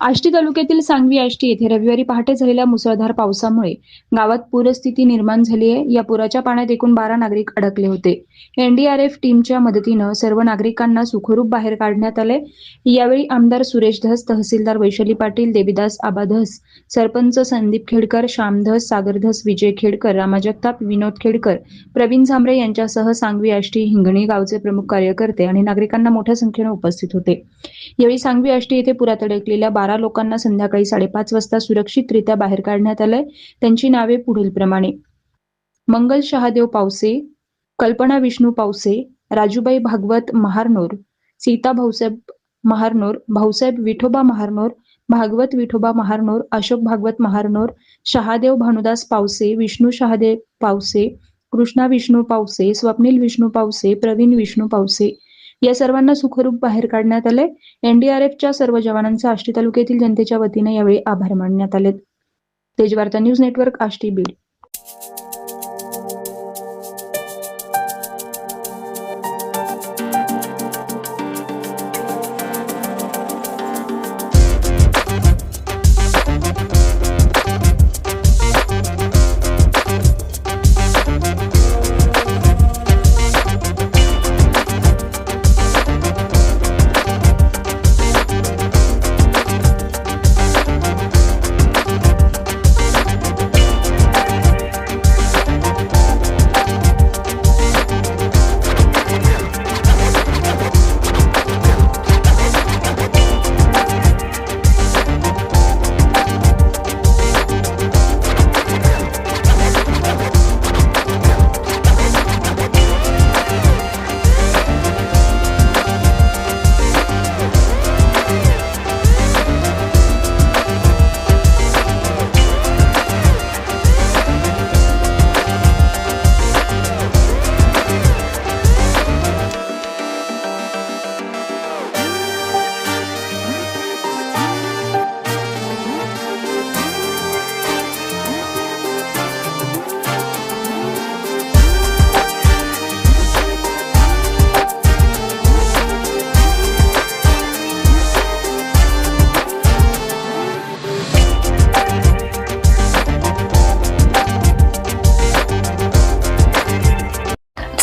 आष्टी तालुक्यातील सांगवी आष्टी येथे रविवारी पहाटे झालेल्या मुसळधार पावसामुळे गावात पूरस्थिती निर्माण झाली आहे. या पुराच्या पाण्यात एकूण बारा नागरिक अडकले होते. एनडीआरएफ टीमच्या मदतीनं सर्व नागरिकांना सुखरूप बाहेर काढण्यात आले. यावेळी आमदार सुरेश धस तहसीलदार वैशाली पाटील देवीदास आबा धस सरपंच संदीप खेडकर श्याम धस सागर धस विजय खेडकर रामा जगताप विनोद खेडकर प्रवीण झांबरे यांच्यासह सांगवी आष्टी हिंगणी गावचे प्रमुख कार्यकर्ते आणि नागरिकांना मोठ्या संख्येने उपस्थित होते. यावेळी सांगवी आष्टी येथे पुरात अडकलेल्या बारा लोकांना संध्याकाळी साडेपाच वाजता सुरक्षितरित्या बाहेर काढण्यात आलंय. त्यांची नावे पुढील प्रमाणे मंगल शहादेव पावसे कल्पना विष्णू पावसे राजूबाई भागवत महारनोर सीता भाऊसाहेब महारनोर भाऊसाहेब विठोबा महारनोर भागवत विठोबा महारनोर अशोक भागवत महारनोर शहादेव भानुदास पावसे विष्णू शहादेव पावसे कृष्णा विष्णू पावसे स्वप्नील विष्णू पावसे प्रवीण विष्णू पावसे या सर्वांना सुखरूप बाहेर काढण्यात आले. एनडीआरएफच्या सर्व जवानांचा आष्टी तालुक्यातील जनतेच्या वतीने यावेळी आभार मानण्यात आले तेजवार्ता न्यूज नेटवर्क आष्टी बीड.